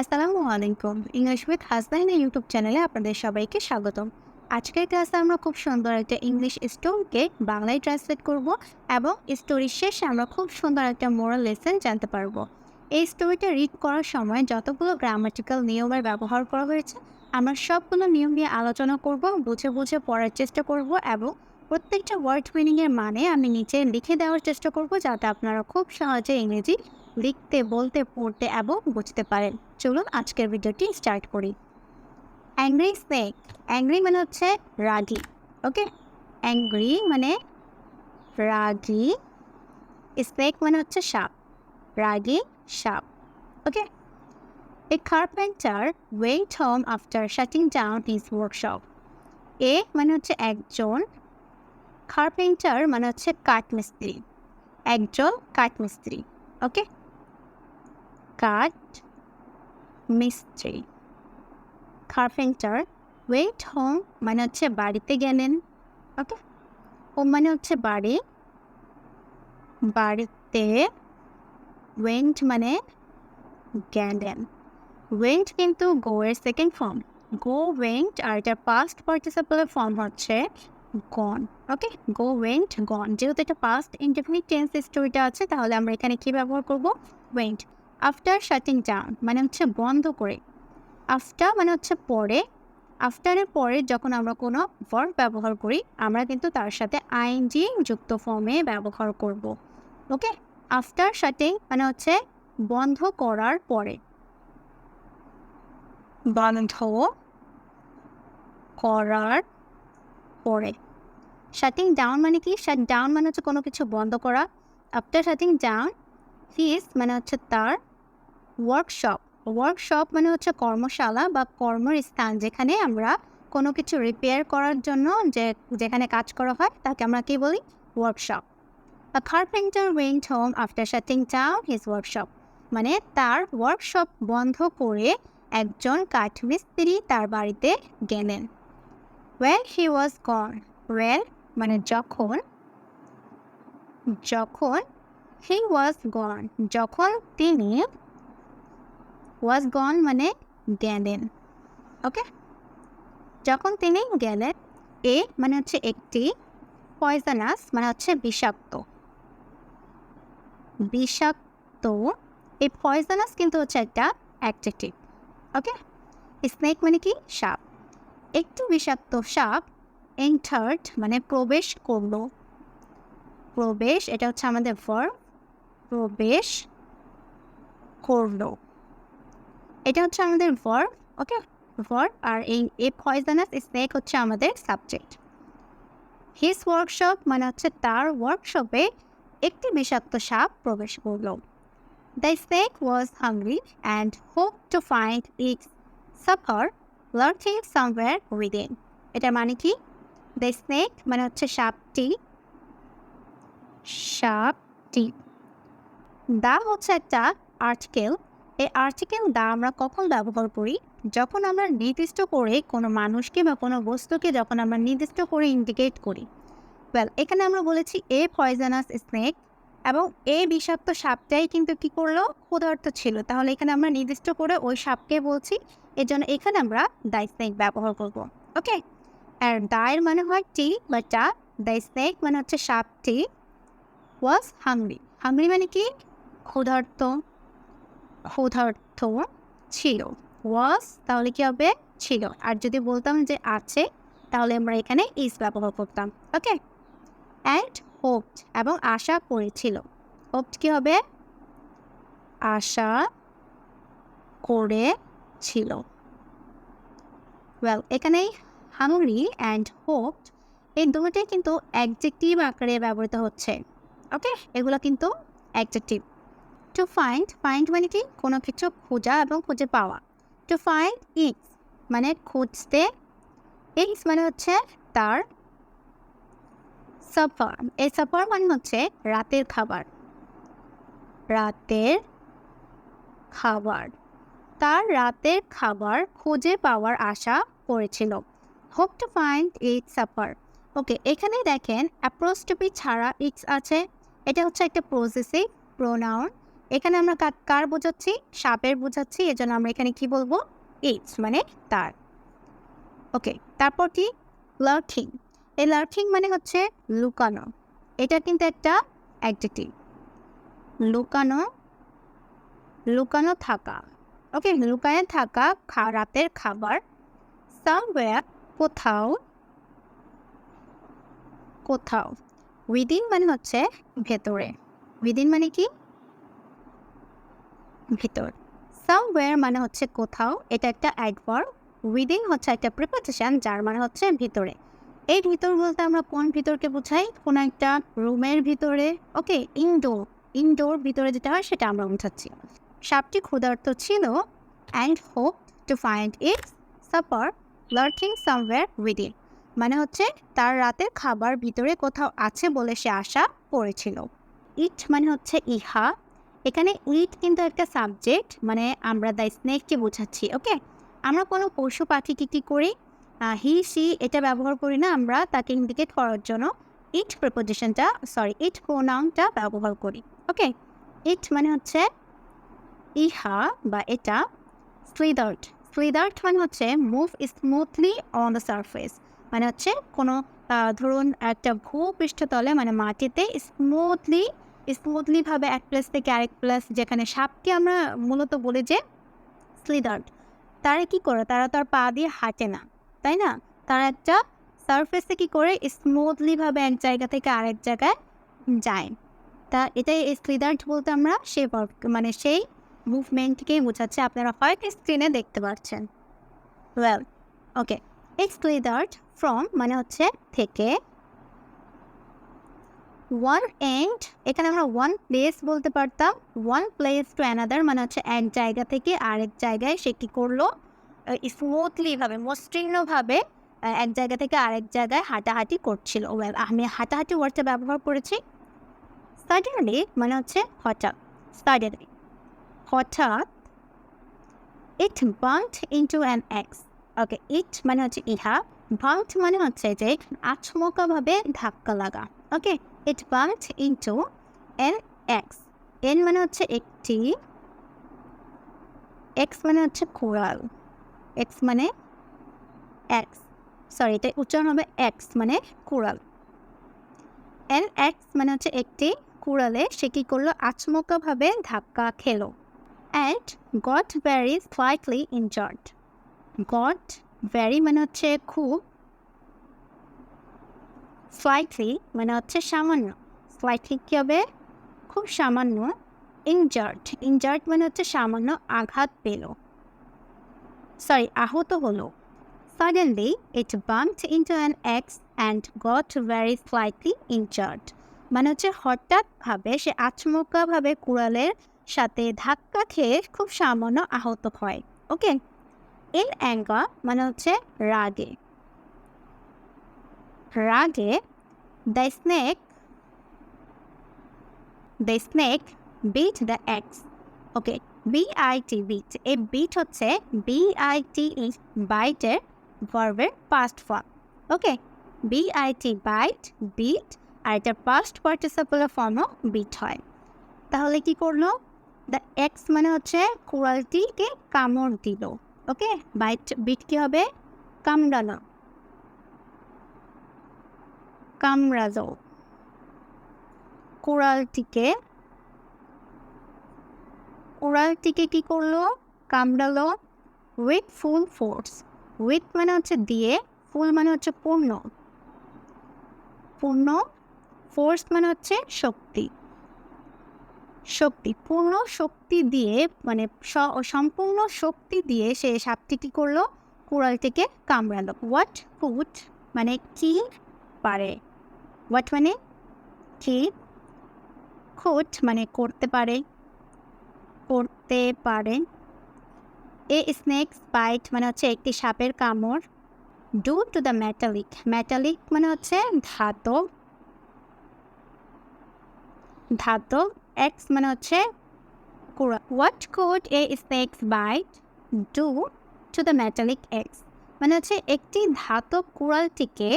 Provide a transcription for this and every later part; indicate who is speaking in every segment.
Speaker 1: আসসালামু আলাইকুম। English with Hasnaina YouTube চ্যানেলে আপনাদের সবাইকে স্বাগতম। আজকের ক্লাসে আমরা খুব সুন্দর একটা ইংলিশ স্টোরিকে বাংলায় ট্রান্সলেট করব এবং স্টোরির শেষে আমরা খুব সুন্দর একটা মোরাল লেসন জানতে পারব। এই স্টোরিটা রিড করার সময় যতগুলো গ্রামাটিক্যাল নিয়মের ব্যবহার করা হয়েছে, আমরা সবগুলো নিয়ম নিয়ে আলোচনা করব, বুঝে বুঝে পড়ার চেষ্টা করব এবং প্রত্যেকটা ওয়ার্ড মিনিংয়ের মানে আমি নিচে লিখে দেওয়ার চেষ্টা করব যাতে আপনারা খুব সহজে ইংরেজি লিখতে, বলতে, পড়তে এবং বুঝতে পারেন। চলুন আজকের ভিডিওটি স্টার্ট করি। অ্যাংরি স্নেক অ্যাংরি মানে হচ্ছে রাগি, ওকে? অ্যাংরি মানে রাগি স্নেক মানে হচ্ছে সাপ, রাগি সাপ, ওকে? A carpenter went home after shutting down his workshop এ মানে হচ্ছে একজন কার্পেন্টার মানে হচ্ছে কাঠমিস্ত্রি, একজন কাঠমিস্ত্রি, ওকে? কাঠ, মিস্ত্রি। কার্পেন্টার, ওয়েট, হোম মানে হচ্ছে বাড়িতে গেলেন, ওকে? হোম মানে হচ্ছে বাড়ি, বাড়িতে ওয়েন্ট মানে গেলেন। ওয়েন্ট কিন্তু গো এর সেকেন্ড ফর্ম। গো ওয়েন্ট আর এটার পাস্ট পার্টিসিপালের ফর্ম হচ্ছে gone okay? Go went gone যেহেতু এটা পাস্ট ইনডেফিনিট টেন্স স্টোরিটা আছে, তাহলে আমরা এখানে কী ব্যবহার করব? ওয়েন্ট। আফটার শাটিং ডাউন মানে হচ্ছে বন্ধ করে। আফটার মানে হচ্ছে পরে। আফটারের পরে যখন আমরা কোনো ভার্ব ব্যবহার করি, আমরা কিন্তু তার সাথে আইনজি যুক্ত ফর্মে ব্যবহার করব। ওকে আফটার শাটিং মানে হচ্ছে বন্ধ করার পরে। বন্ধ করার পরে। শাটিং ডাউন মানে কি? শাট ডাউন মানে হচ্ছে কোনো কিছু বন্ধ করা। আফটার শাটিং ডাউন হিস মানে হচ্ছে তার ওয়ার্কশপ ওয়ার্কশপ মানে হচ্ছে কর্মশালা বা কর্মের স্থান যেখানে আমরা কোনো কিছু রিপেয়ার করার জন্য যে, যেখানে কাজ করা হয় তাকে আমরা কি বলি? Workshop a carpenter went home after shutting down his workshop মানে তার ওয়ার্কশপ বন্ধ করে একজন কাঠমিস্ত্রি তার বাড়িতে গেলেন। Well he was gone well মানে যখন যখন হি ওয়াজ গন যখন তিনি ওয়াজ গন মানে গেলেন ওকে যখন তিনি গেলেন, এ মানে হচ্ছে একটি পয়জনাস মানে হচ্ছে বিষাক্ত। বিষাক্ত, এই পয়জনাস কিন্তু হচ্ছে একটা অ্যাডজেক্টিভ ওকে স্নেক মানে কি? সাপ। একটি বিষাক্ত সাপ এন্টার্ড মানে প্রবেশ করল। প্রবেশ, এটা হচ্ছে আমাদের ভার প্রবেশ করল। এটা হচ্ছে আমাদের ভার ওকে ভার আর এই এ পয়জনাস স্নেক হচ্ছে আমাদের সাবজেক্ট হিস ওয়ার্কশপ মানে হচ্ছে তার ওয়ার্কশপে একটি বিষাক্ত সাপ প্রবেশ করল। The snake was hungry and hope to find its supper lurking somewhere within এটা মানে কি? দ্য স্নেক মানে হচ্ছে সাপটি। সাপটি। দা হচ্ছে একটা আর্টিকেল এই আর্টিকেল দা আমরা কখন ব্যবহার করি? যখন আমরা নির্দিষ্ট করে কোনো মানুষকে বা কোনো বস্তুকে যখন আমরা নির্দিষ্ট করে ইন্ডিকেট করি। ওয়েল এখানে আমরা বলেছি এ পয়জনাস স্নেক এবং এ বিষাক্ত সাপটাই কিন্তু কি করল? ক্ষুধার্ত ছিল। তাহলে এখানে আমরা নির্দিষ্ট করে ওই সাপকে বলছি এর জন্য এখানে আমরা দাই স্নেক ব্যবহার করব। ওকে আর দায়ের মানে হয় টি বা চা দাই স্নেক মানে হচ্ছে সাপটি। ওয়াজ হাংরি হাংরি মানে কি? ক্ষুধার্ত। ক্ষুধার্ত ছিল। ওয়াজ তাহলে কি হবে? ছিল। আর যদি বলতাম যে আছে, তাহলে আমরা এখানে ইস ব্যবহার করতাম। ওকে অ্যান্ড হোপড এবং আশা করেছিল। হোপড কি হবে? আশা করেছিল। ওয়েল এখানেই হাংরি অ্যান্ড হোপড এই দুটোই কিন্তু অ্যাডজেক্টিভ আকারে ব্যবহৃত হচ্ছে। ওকে এগুলো কিন্তু অ্যাডজেক্টিভ টু ফাইন্ড ফাইন্ড মানে কি? কোনো কিছু খোঁজা এবং খুঁজে পাওয়া। টু ফাইন্ড ইটস মানে খুঁজতে। ইটস মানে হচ্ছে তার সাফার। এই সাফার মানে হচ্ছে রাতের খাবার। রাতের খাবার। তার রাতের খাবার খুঁজে পাওয়ার আশা করেছিল। Hope to find it supper okay এখানে দেখেন অ্যাপ্রোস্টপি ছাড়া ইটস আছে। এটা হচ্ছে একটা প্রসেসিভ প্রোনাউন এখানে আমরা কার বোঝাচ্ছি? সাপের বোঝাচ্ছি। এজন্য আমরা এখানে কি বলব? ইটস মানে তার। ওকে তারপর কি? লার্কিং এই লার্কিং মানে হচ্ছে লুকানো। এটা কিন্তু একটা অ্যাডজেক্টিভ লুকানো লুকানো থাকা। ওকে লুকানো থাকা রাতের খাবার। সামওয়্যার কোথাও কোথাও। উইদিন মানে হচ্ছে ভেতরে। উইদিন মানে কি? ভিতর। সামওয়্যার মানে হচ্ছে কোথাও, এটা একটা অ্যাডভার্ব উইদিন হচ্ছে একটা প্রিপোজিশন যার মানে হচ্ছে ভিতরে। এই ভিতর বলতে আমরা কোন ভিতরকে বোঝাই? কোনো একটা রুমের ভিতরে ওকে ইনডোর ইনডোর ভিতরে যেটা হয় সেটা আমরা বোঝাচ্ছি সাপটি ক্ষুধার্ত ছিল and hope to find it supper lurking somewhere within মানে হচ্ছে তার রাতের খাবার ভিতরে কোথাও আছে বলে সে আশা করেছিল। ইট মানে হচ্ছে ইহা এখানে ইট কিন্তু একটা সাবজেক্ট মানে আমরা দ্য স্নেককে বোঝাচ্ছি, ওকে? আমরা কোনো পশু পাখিকে কী করি? হি সি এটা ব্যবহার করি না আমরা, তাকে ইন্ডিকেট করার জন্য ইট প্রিপোজিশনটা, সরি, ইট প্রোনাউনটা ব্যবহার করি, ওকে? ইট মানে হচ্ছে ইহা বা এটা, স্লিদার্ট স্লিদার্ট মানে হচ্ছে move smoothly on the surface মানে হচ্ছে কোনো ধরুন একটা ভূপৃষ্ঠতলে মানে মাটিতে স্মুথলি স্মুথলিভাবে এক প্লেস থেকে আরেক প্লেস যেখানে সাপকে আমরা মূলত বলি যে স্লিদার্ট তারা কি করে? তারা তার পা দিয়ে হাঁটে না, তাই না? তারা একটা সারফেসে কি করে? স্মুথলিভাবে এক জায়গা থেকে আরেক জায়গায় যায়। তা এটাই স্লিদার্ট বলতে আমরা সেই মানে সেই মুভমেন্টকেই বোঝাচ্ছে। আপনারা হয়তো স্ক্রিনে দেখতে পাচ্ছেন ওয়েল ওকে এক্সক্লিদার্ট ফ্রম মানে হচ্ছে থেকে ওয়ান এন্ড এখানে আমরা ওয়ান প্লেস বলতে পারতাম। ওয়ান প্লেস টু অ্যানাদার মানে হচ্ছে এক জায়গা থেকে আরেক জায়গায় সে কী করল? স্মুথলিভাবে মসৃণভাবে এক জায়গা থেকে আরেক জায়গায় হাঁটাহাঁটি করছিল। আমি হাঁটাহাঁটি ওয়ার্ডটা ব্যবহার করেছি। সাডেনলি মানে হচ্ছে হঠাৎ সাডেনলি হঠাৎ it bumped into an axe okay it মানে হচ্ছে ইহা বাম্পড মানে হচ্ছে যে আচমকাভাবে ধাক্কা লাগা। Okay it bumped into an axe an মানে হচ্ছে একটি এক্স মানে হচ্ছে কোরাল। এক্স মানে এক্স সরি এটা উচ্চারণ হবে এক্স মানে কুড়াল এন এক্স মানে হচ্ছে একটি কুড়ালে সে কী করল? আচমকাভাবে ধাক্কা খেলো। And got very slightly injured got very মানে হচ্ছে খুব স্লাইটলি মানে হচ্ছে সামান্য স্লাইটলি কী হবে? খুব সামান্য ইনজার্ড ইনজার্ড মানে হচ্ছে সামান্য আঘাত পেল। সরি আহত হলো। Suddenly, it bumped into an axe and got very slightly injured. মানে হচ্ছে হঠাৎভাবে সে আচমকাভাবে কুড়ালের সাথে ধাক্কা খেয়ে খুব সামান্য আহত হয়। ওকে ইন অ্যাঙ্গা মানে হচ্ছে রাগে। রাগে the snake the snake bit the axe okay B I T bit এই বিট হচ্ছে বিআইটি বাইটের ভার্বের past form okay B I T bite bit আর এটার পাস্ট পার্টিসিপালের ফর্মও বিট হয়। তাহলে কি করল? দ্য এক্স মানে হচ্ছে কুড়ালটিকে কামড় দিল। ওকে বাইট বিট কি হবে? কামড়ানো কামড়ালো কুড়ালটিকে কুড়ালটিকে কি করল কামড়ালো উইথ ফুল ফোর্স উইথ মানে হচ্ছে দিয়ে ফুল মানে হচ্ছে পূর্ণ পূর্ণ ফোর্স মানে হচ্ছে শক্তি। শক্তি পূর্ণ শক্তি দিয়ে মানে সম্পূর্ণ শক্তি দিয়ে সে সাপটি কী করল? কুড়ালটিকে কামড়ালো। হোয়াট ফুট মানে কি? পারে। হোয়াট মানে? কি? খুট মানে করতে পারে। করতে পারে। এ স্নেকস বাইট মানে হচ্ছে একটি সাপের কামড়। Due to the metallic metallic মানে হচ্ছে ধাতব। ধাতব এক্স মানে হচ্ছে what caused a snake's bite due to the metallic axe মানে হচ্ছে একটি ধাতব কুড়ালটিকে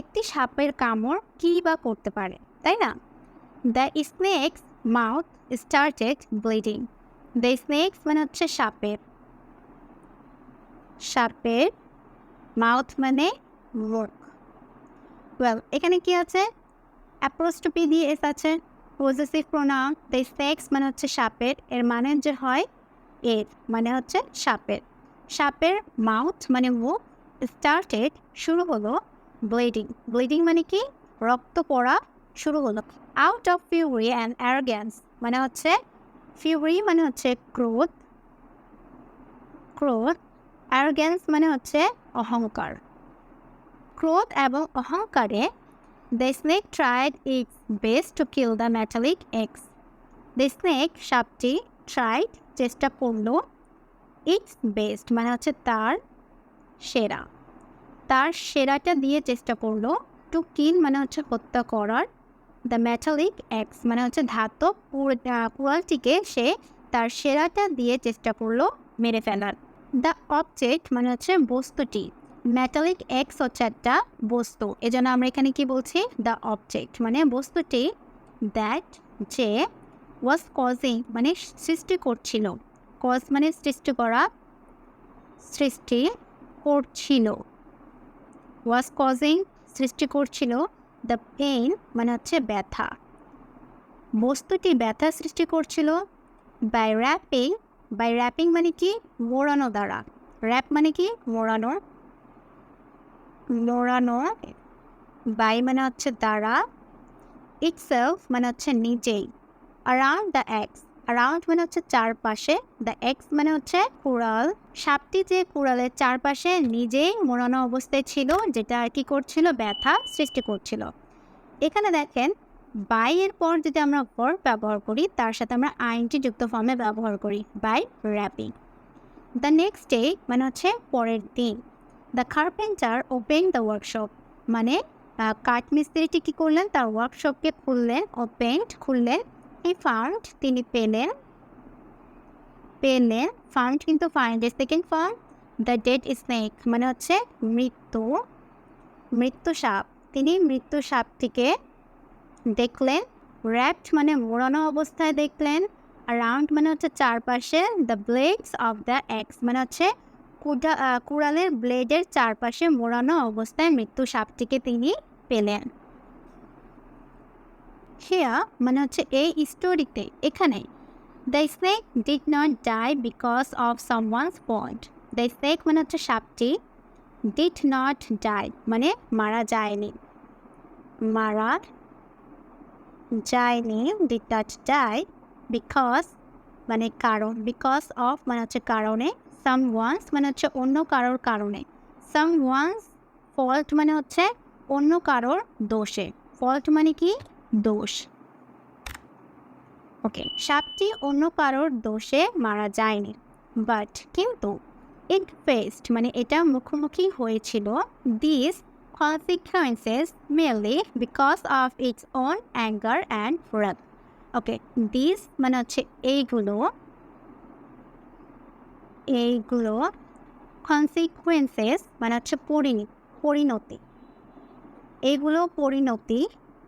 Speaker 1: একটি সাপের কামড় কী বা করতে পারে, তাই না? The snake's mouth started bleeding the snake's মানে হচ্ছে সাপের। সাপের মাউথ মানে মুখ। ওয়েল এখানে কি আছে? অ্যাপ্রোস্টপি দিয়ে এস আছে। পজিটিভ প্রোনাউন দ্য স্নেক্স মানে হচ্ছে সাপের। এর মানে যে হয়, এর মানে হচ্ছে সাপের। সাপের মাউথ মানে মুখ। স্টার্টেড শুরু হলো ব্লিডিং ব্লিডিং মানে কি? রক্ত পড়া শুরু হলো। Out of fury and arrogance মানে হচ্ছে ফিউরি মানে হচ্ছে ক্রোধ ক্রোধ অ্যারোগ্যান্স মানে হচ্ছে অহংকার। ক্রোধ এবং অহংকারে the snake tried its best to kill the metallic axe the snake সাপটি ট্রাইড চেষ্টা করল ইটস বেস্ট মানে হচ্ছে তার সেরা। তার সেরাটা দিয়ে চেষ্টা করল টু কিল মানে হচ্ছে হত্যা করার। দ্য মেটালিক এক্স মানে হচ্ছে ধাতব কুয়ালটিকে সে তার সেরাটা দিয়ে চেষ্টা করল মেরে ফেলার। দ্য অবজেক্ট মানে হচ্ছে বস্তুটি। ম্যাটালিক এক্স হচ্ছে একটা বস্তু। এজন্য আমরা এখানে কি বলছি? দ্য অবজেক্ট মানে বস্তুটি দ্যাট যে ওয়াজ কজিং মানে সৃষ্টি করছিল। কজ মানে সৃষ্টি করা, সৃষ্টি করছিল। ওয়াজ কজিং সৃষ্টি করছিল দ্য পেইন মানে হচ্ছে ব্যথা। বস্তুটি ব্যথা সৃষ্টি করছিল বাই র্যাপিং বাই র্যাপিং মানে কি? মোড়ানো দ্বারা। র্যাপ মানে কি? মোড়ানো। মোড়ানো বাই মানে হচ্ছে দ্বারা। ইটসেলফ মানে হচ্ছে নিজেই। অ্যারাউন্ড দ্য এক্স অ্যারাউন্ড মানে হচ্ছে চারপাশে, দ্য এক্স মানে হচ্ছে কুড়াল। সাপটি যে কুড়ালের চারপাশে নিজেই মোড়ানো অবস্থায় ছিল, যেটা কি করছিল? ব্যথা সৃষ্টি করছিল। এখানে দেখেন, বাই এর পর যদি আমরা ভার্ব ব্যবহার করি, তার সাথে আমরা আইনটি যুক্ত ফর্মে ব্যবহার করি, by wrapping. The next day মানে হচ্ছে পরের দিন। The carpenter open the workshop মানে কাঠমিস্ত্রিটি কী করলেন? তার ওয়ার্কশপকে খুললেন ওপেন্ড খুললেন হি ফাউন্ড তিনি পেলেন। পেলেন ফাউন্ড কিন্তু ফাইন্ডের second form the dead snake মানে হচ্ছে মৃত্যু মৃত্যু সাপ। তিনি মৃত্যু সাপটিকে দেখলেন র্যাপড মানে মোড়ানো অবস্থায় দেখলেন রাউন্ড মানে হচ্ছে চারপাশে the blades of the axe মানে হচ্ছে কুড়া কুড়ালের ব্লেডের চারপাশে মোড়ানো অবস্থায় মৃত্যু সাপটিকে তিনি পেলেন। হিয়া মানে হচ্ছে এই স্টোরিতে এখানে the snake did not die because of someone's point the snake মানে হচ্ছে সাপটি ডিড নট ডাই মানে মারা যায়নি। মারা যায়নি ডিড নট ডাই বিকজ মানে কারণ বিকজ অফ মানে হচ্ছে কারণে সাম ওয়ান্স মানে হচ্ছে অন্য কারোর কারণে। সাম ওয়ান্স ফল্ট মানে হচ্ছে অন্য কারোর দোষে। ফল্ট মানে কি? দোষ। ওকে সাপটি অন্য কারোর দোষে মারা যায়নি। বাট কিন্তু ইট ফেসড মানে এটা মুখোমুখি হয়েছিল this consequences merely because of its own anger and wrath okay this মানে হচ্ছে এইগুলো এইগুলো কনসিকুয়েন্সেস মানে হচ্ছে পরিণতি। এইগুলো পরিণতি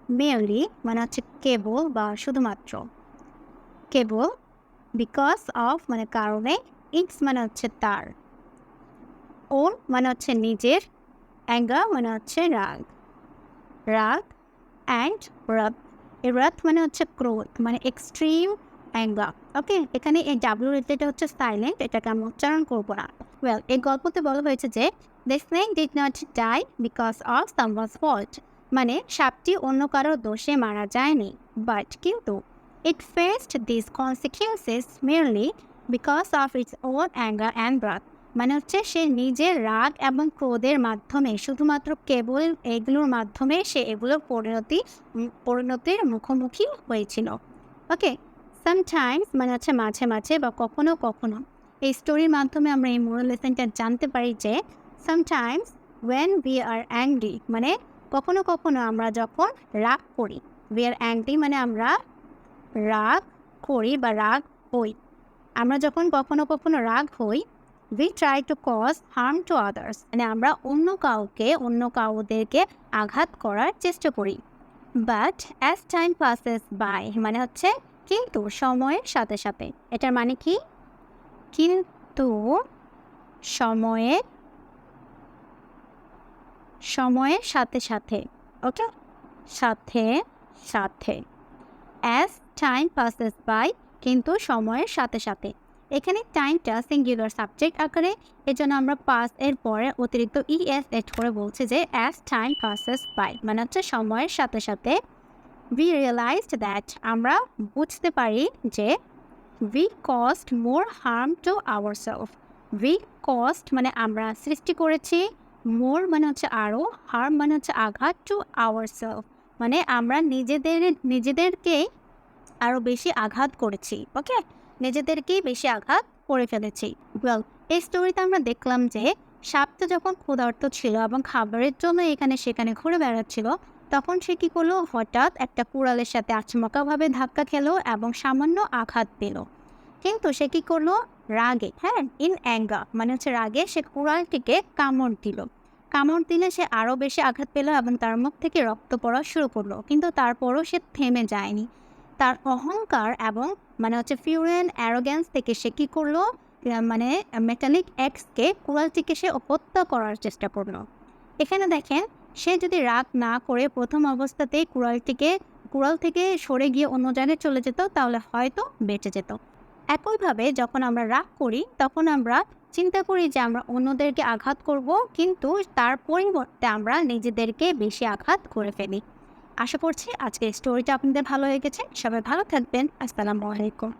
Speaker 1: মেয়লি মানে হচ্ছে কেবল বা শুধুমাত্র কেবল বিকজ অফ মানে কারণে ইটস মানে হচ্ছে তার। ওন মানে হচ্ছে নিজের অ্যাঙ্গার মানে হচ্ছে রাগ। রাগ অ্যান্ড রাগ এই রাগ মানে হচ্ছে ক্রোধ মানে এক্সট্রিম অ্যাঙ্গার ওকে এখানে এই ডাব্লিউ রেটেড হচ্ছে সাইলেন্ট এটাকে আমরা উচ্চারণ করব না। ওয়েল এই গল্পতে বলা হয়েছে যে the snake did not die because of someone's fault মানে সাপটি অন্য কারোর দোষে মারা যায়নি বাট কিন্তু it faced this consequences merely because of its own anger and wrath মানে হচ্ছে সে নিজের রাগ এবং ক্রোধের মাধ্যমে, শুধুমাত্র কেবল এগুলোর মাধ্যমে সে এগুলোর পরিণতি পরিণতির মুখোমুখি হয়েছিল। ওকে সামটাইমস মানে হচ্ছে মাঝে মাঝে বা কখনো কখনো এই স্টোরির মাধ্যমে আমরা এই মোরাল লেসনটা জানতে পারি যে sometimes when we are angry মানে কখনো কখনো আমরা যখন রাগ করি উই আর অ্যাংরি মানে আমরা রাগ করি বা রাগ হই। আমরা যখন কখনো কখনো রাগ হই we try to cause harm to others মানে আমরা অন্য কাউকে, অন্য কাউদেরকে আঘাত করার চেষ্টা করি। But as time passes by মানে হচ্ছে কিন্তু সময়ের সাথে সাথে, এটার মানে কি? কিন্তু সময়ের সময়ের সাথে সাথে, ওকে? সাথে সাথে। অ্যাজ টাইম পাসেস বাই কিন্তু সময়ের সাথে সাথে। এখানে টাইমটা সিঙ্গুলার সাবজেক্ট আকারে, এজন্য আমরা পাস এর পরে অতিরিক্ত ইএস এড করে বলছি যে অ্যাজ টাইম পাসেস বাই মানে হচ্ছে সময়ের সাথে সাথে উই রিয়েলাইজড দ্যাট আমরা বুঝতে পারি যে we cost more harm to our self we cost মানে আমরা সৃষ্টি করেছি মোর মানে হচ্ছে আরও হার্ম মানে হচ্ছে আঘাত টু আওয়ার সেলফ মানে আমরা নিজেদের, নিজেদেরকে আরও বেশি আঘাত করেছি ওকে নিজেদেরকেই বেশি আঘাত করে ফেলেছি। ওয়েল এই স্টোরিতে আমরা দেখলাম যে সাপটা যখন ক্ষুধার্ত ছিল এবং খাবারের জন্য এখানে সেখানে ঘুরে বেড়াচ্ছিল, তখন সে কী করল? হঠাৎ একটা কুড়ালের সাথে আচমকাভাবে ধাক্কা খেলো এবং সামান্য আঘাত পেল। কিন্তু সে কী করল? রাগে হ্যাঁ ইন অ্যাঙ্গা মানে হচ্ছে রাগে সে কুড়ালটিকে কামড় দিল। কামড় দিলে সে আরও বেশি আঘাত পেল এবং তার মুখ থেকে রক্ত পড়া শুরু করল, কিন্তু তারপরও সে থেমে যায়নি। তার অহংকার এবং মানে হচ্ছে ফিউরেন অ্যারোগ্যান্স থেকে সে কী করল? মানে মেটালিক এক্সকে কুড়ালটিকে সে হত্যা করার চেষ্টা করল। এখানে দেখেন, সে যদি রাগ না করে প্রথম অবস্থাতেই কুড়ালটিকে, কুড়াল থেকে সরে গিয়ে অন্য জায়গায় চলে যেত, তাহলে হয়তো বেঁচে যেত। একইভাবে যখন আমরা রাগ করি, তখন আমরা চিন্তা করি যে আমরা অন্যদেরকে আঘাত করব, কিন্তু তার পরিবর্তে আমরা নিজেদেরকে বেশি আঘাত করে ফেলি। আশা করছি আজকের স্টোরিটা আপনাদের ভালো হয়ে গেছে সবাই ভালো থাকবেন। আসসালামু আলাইকুম।